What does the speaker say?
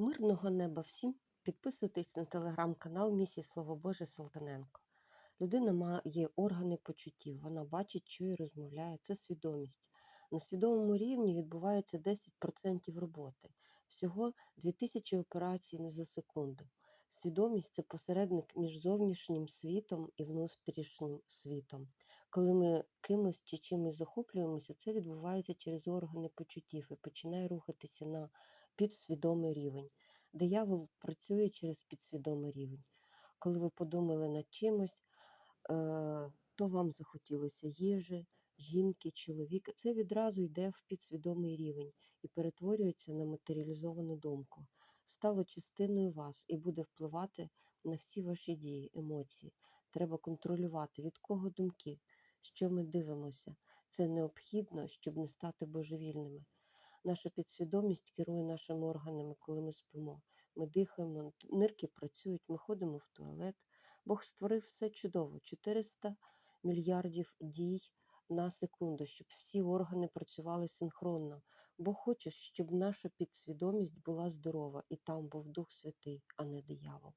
Мирного неба всім! Підписуйтесь на телеграм-канал Місії Слово Боже Салтаненко. Людина має органи почуттів, вона бачить, чує, розмовляє. Це свідомість. На свідомому рівні відбувається 10% роботи. Всього 2000 операцій не за секунду. Свідомість це посередник між зовнішнім світом і внутрішнім світом. Коли ми кимось чи чимось захоплюємося, це відбувається через органи почуттів і починає рухатися на підсвідомий рівень. Диявол працює через підсвідомий рівень. Коли ви подумали над чимось, е, то вам захотілося їжі, жінки, чоловіка. Це відразу йде в підсвідомий рівень і перетворюється на матеріалізовану думку. Стало частиною вас і буде впливати на всі ваші дії, емоції. Треба контролювати, від кого думки, що ми дивимося. Це необхідно, щоб не стати божевільними. Наша підсвідомість керує нашими органами, коли ми спимо. Ми дихаємо, нирки працюють, ми ходимо в туалет. Бог створив все чудово. 400 мільярдів дій на секунду, щоб всі органи працювали синхронно. Бог хоче, щоб наша підсвідомість була здорова, і там був Дух Святий, а не диявол.